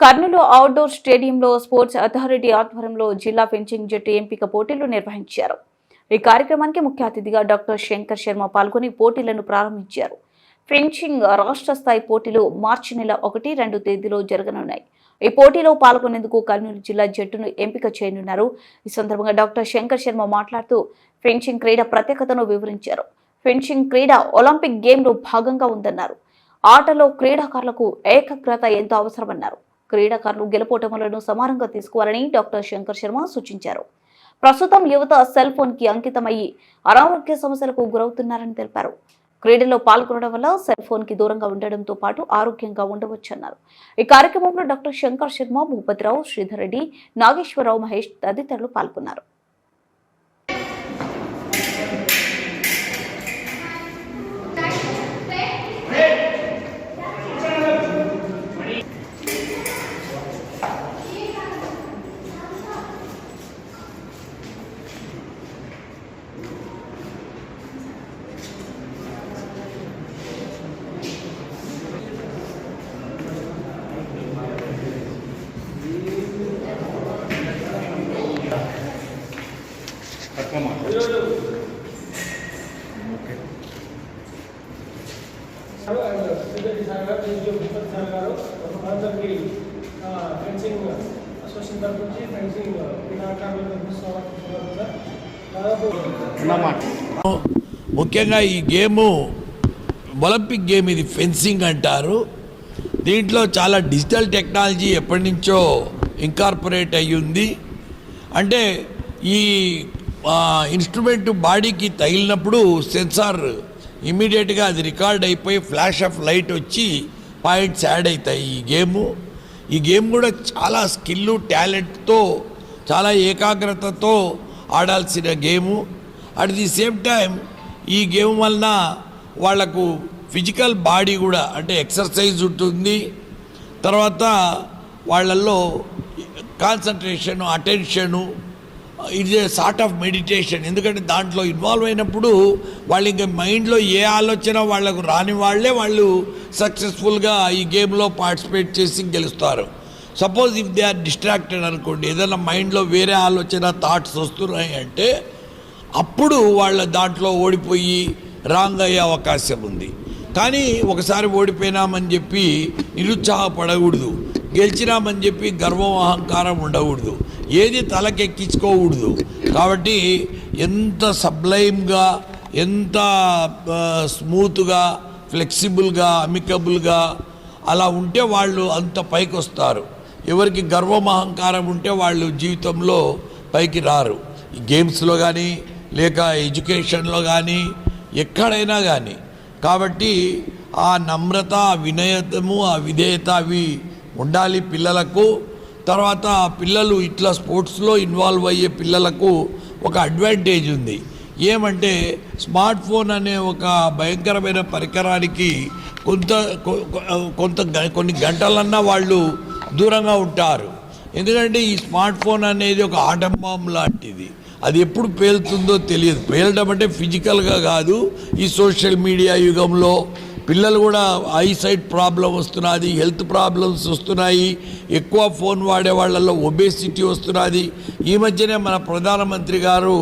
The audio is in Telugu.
కర్నూలు అవుట్డోర్ స్టేడియంలో స్పోర్ట్స్ అథారిటీ ఆధ్వర్యంలో జిల్లా ఫెన్సింగ్ జట్టు ఎంపిక పోటీలు నిర్వహించారు. ఈ కార్యక్రమానికి ముఖ్య అతిథిగా డాక్టర్ శంకర్ శర్మ పాల్గొని పోటీలను ప్రారంభించారు. ఫెన్సింగ్ రాష్ట్ర స్థాయి పోటీలు మార్చి నెల ఒకటి రెండు తేదీలో జరగనున్నాయి. ఈ పోటీలో పాల్గొనేందుకు కర్నూలు జిల్లా జట్టును ఎంపిక చేయనున్నారు. ఈ సందర్భంగా డాక్టర్ శంకర్ శర్మ మాట్లాడుతూ ఫెన్సింగ్ క్రీడ ప్రత్యేకతను వివరించారు. ఫెన్సింగ్ క్రీడ ఒలింపిక్ గేమ్లో భాగంగా ఉందన్నారు. ఆటలో క్రీడాకారులకు ఏకాగ్రత ఎంతో అవసరమన్నారు. క్రీడాకారులు గెలుపోటములను సమానంగా తీసుకోవాలని డాక్టర్ శంకర్ శర్మ సూచించారు. ప్రస్తుతం యువత సెల్ ఫోన్కి అంకితమయ్యి అనారోగ్య సమస్యలకు గురవుతున్నారని తెలిపారు. క్రీడలో పాల్గొనడం వల్ల సెల్ ఫోన్కి దూరంగా ఉండడంతో పాటు ఆరోగ్యంగా ఉండవచ్చన్నారు. ఈ కార్యక్రమంలో డాక్టర్ శంకర్ శర్మ భూపతిరావు శ్రీధర్ రెడ్డి నాగేశ్వరరావు మహేష్ తదితరులు పాల్గొన్నారు. గారు అండ్ ఫెన్సింగ్ అసోసియేషన్ తరఫు నుంచి ఫెన్సింగ్ ముఖ్యంగా ఈ గేము ఒలింపిక్ గేమ్ ఇది ఫెన్సింగ్ అంటారు. దీంట్లో చాలా డిజిటల్ టెక్నాలజీ ఎప్పటి నుంచో ఇంకార్పొరేట్ అయ్యి ఉంది అంటే ఈ ఇన్స్ట్రుమెంట్ బాడీకి తగిలినప్పుడు సెన్సార్ ఇమీడియట్గా అది రికార్డ్ అయిపోయి ఫ్లాష్ ఆఫ్ లైట్ వచ్చి పాయింట్స్ యాడ్ అవుతాయి ఈ గేము. ఈ గేమ్ కూడా చాలా స్కిల్ టాలెంట్తో చాలా ఏకాగ్రతతో ఆడాల్సిన game. At the same time ఈ గేమ్ వలన వాళ్ళకు ఫిజికల్ బాడీ కూడా అంటే ఎక్సర్సైజ్ ఉంటుంది. తర్వాత వాళ్ళల్లో కాన్సన్ట్రేషను అటెన్షను ఇది సార్ట్ ఆఫ్ మెడిటేషన్. ఎందుకంటే దాంట్లో ఇన్వాల్వ్ అయినప్పుడు వాళ్ళు ఇంకా మైండ్లో ఏ ఆలోచన వాళ్ళకు రాని వాళ్ళే వాళ్ళు సక్సెస్ఫుల్గా ఈ గేమ్లో పార్టిసిపేట్ చేసి గెలుస్తారు. Suppose if they are distracted అనుకోండి ఏదైనా మైండ్లో వేరే ఆలోచన థాట్స్ వస్తున్నాయి అంటే అప్పుడు వాళ్ళ దాంట్లో ఓడిపోయి రాంగ్ అయ్యే అవకాశం ఉంది. కానీ ఒకసారి ఓడిపోయినామని చెప్పి నిరుత్సాహపడకూడదు. గెలిచినామని చెప్పి గర్వం అహంకారం ఉండకూడదు. ఏది తలకెక్కించుకోకూడదు. కాబట్టి ఎంత సబ్లైమ్గా ఎంత స్మూత్గా ఫ్లెక్సిబుల్గా అమికబుల్గా అలా ఉంటే వాళ్ళు అంత పైకి వస్తారు ఎవరికి గర్వం అహంకారం ఉంటే వాళ్ళు జీవితంలో పైకి రారు. ఈ గేమ్స్లో కానీ లేక ఎడ్యుకేషన్లో కానీ ఎక్కడైనా కానీ కాబట్టి ఆ నమ్రత ఆ వినయతము ఆ విధేయత అవి ఉండాలి పిల్లలకు. తర్వాత పిల్లలు ఇట్లా స్పోర్ట్స్లో ఇన్వాల్వ్ అయ్యే పిల్లలకు ఒక అడ్వాంటేజ్ ఉంది. ఏమంటే స్మార్ట్ ఫోన్ అనే ఒక భయంకరమైన పరికరానికి కొంత కొ- కొ- కొంత గ- కొన్ని గంటలన్నా వాళ్ళు దూరంగా ఉంటారు. ఎందుకంటే ఈ స్మార్ట్ ఫోన్ అనేది ఒక ఆటం లాంటిది. అది ఎప్పుడు పేలుతుందో తెలియదు. పేలడం అంటే ఫిజికల్గా కాదు. ఈ సోషల్ మీడియా యుగంలో పిల్లలు కూడా ఐసైట్ ప్రాబ్లం వస్తున్నది హెల్త్ ప్రాబ్లమ్స్ వస్తున్నాయి ఎక్కువ ఫోన్ వాడే వాళ్ళల్లో ఒబేసిటీ వస్తున్నది. ఈ మధ్యనే మన ప్రధానమంత్రి గారు